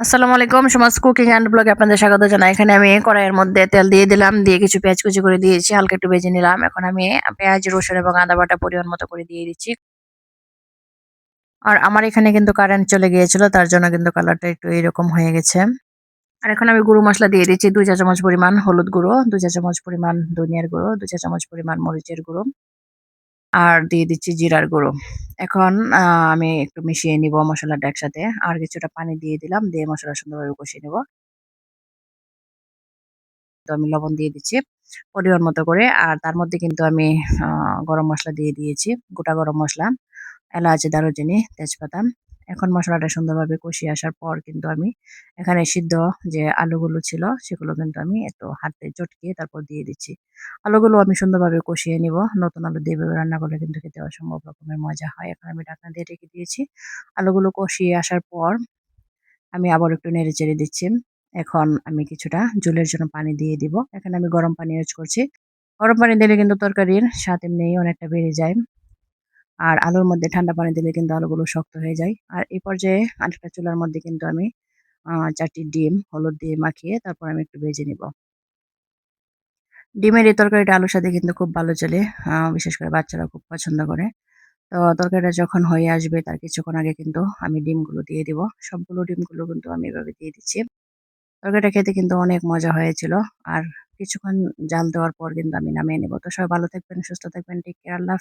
আসসালামু আলাইকুম, সমাজ কুকিং অ্যান্ড ব্লগে আপনাদের স্বাগত জানাই। এখানে আমি কড়াইয়ের মধ্যে তেল দিয়ে দিলাম, দিয়ে কিছু পেঁয়াজ কুচি করে দিয়েছি, হালকা একটু ভেজে নিলাম। এখন আমি পেঁয়াজ, রসুন এবং আদা বাটা পরিমাণ মতো করে দিয়ে দিচ্ছি। আর আমার এখানে কিন্তু কারেন্ট চলে গিয়েছিল, তার জন্য কিন্তু কালারটা একটু এরকম হয়ে গেছে। আর এখন আমি গুঁড়ো মশলা দিয়ে দিচ্ছি, দুই চা চামচ পরিমাণ হলুদ গুঁড়ো, দুই চা চামচ পরিমাণ ধনিয়ার গুঁড়ো, দুই চা চামচ পরিমাণ মরিচের গুঁড়ো। আর দিয়ে দিচ্ছি জিরার গুঁড়ো। এখন আমি একটু মিশিয়ে নিব মশলাটা একসাথে। আর কিছুটা পানি দিয়ে দিলাম, দিয়ে মশলা সুন্দরভাবে কষিয়ে নেব। তো আমি লবণ দিয়ে দিচ্ছি পরিমাণ মতো করে। আর তার মধ্যে কিন্তু আমি গরম মশলা দিয়ে দিয়েছি, গোটা গরম মশলা, এলাচ, দারুচিনি, তেজপাতা। এখন মশলাটা সুন্দরভাবে কষিয়ে আসার পর কিন্তু আমি এখানে সিদ্ধ যে আলুগুলো ছিল, সেগুলো কিন্তু আমি একটু হাতে চটকিয়ে তারপর দিয়ে দিচ্ছি। আলুগুলো আমি সুন্দরভাবে কষিয়ে নিব। নতুন আলু দিয়ে রান্না করলে কিন্তু খেতে অসম্ভব রকমের মজা হয়। এখন আমি ঢাকনা দিয়ে রেখে দিয়েছি। আলুগুলো কষিয়ে আসার পর আমি আবার একটু নেড়ে চেড়ে দিচ্ছি। এখন আমি কিছুটা জলের জন্য পানি দিয়ে দিব। এখানে আমি গরম পানি ইউজ করছি। গরম পানি দিলে কিন্তু তরকারির স্বাদ এমনি অনেকটা বেড়ে যায়। আর আলুর মধ্যে ঠান্ডা পানি দিলে কিন্তু আলুগুলো শক্ত হয়ে যায়। আর এই পর্যায়ে আরেকটা চুলার মধ্যে কিন্তু আমি চারটি ডিম, হলুদ দিয়ে মাখিয়ে তারপর আমি একটু ভেজে নিব। ডিমের এই তরকারিটা আলুর সাথে কিন্তু খুব ভালো চলে বিশেষ করে বাচ্চারা খুব পছন্দ করে। তো তরকারিটা যখন হয়ে আসবে তার কিছুক্ষণ আগে কিন্তু আমি ডিমগুলো দিয়ে দিব। সবগুলো ডিমগুলো কিন্তু আমি এভাবে দিয়ে দিচ্ছি। তরকারিটা খেতে কিন্তু অনেক মজা হয়েছিল আর কিছুক্ষণ জাল দেওয়ার পর কিন্তু আমি নামিয়ে নেব। তো সবাই ভালো থাকবেন, সুস্থ থাকবেন টেক কেয়ার আল্লাহ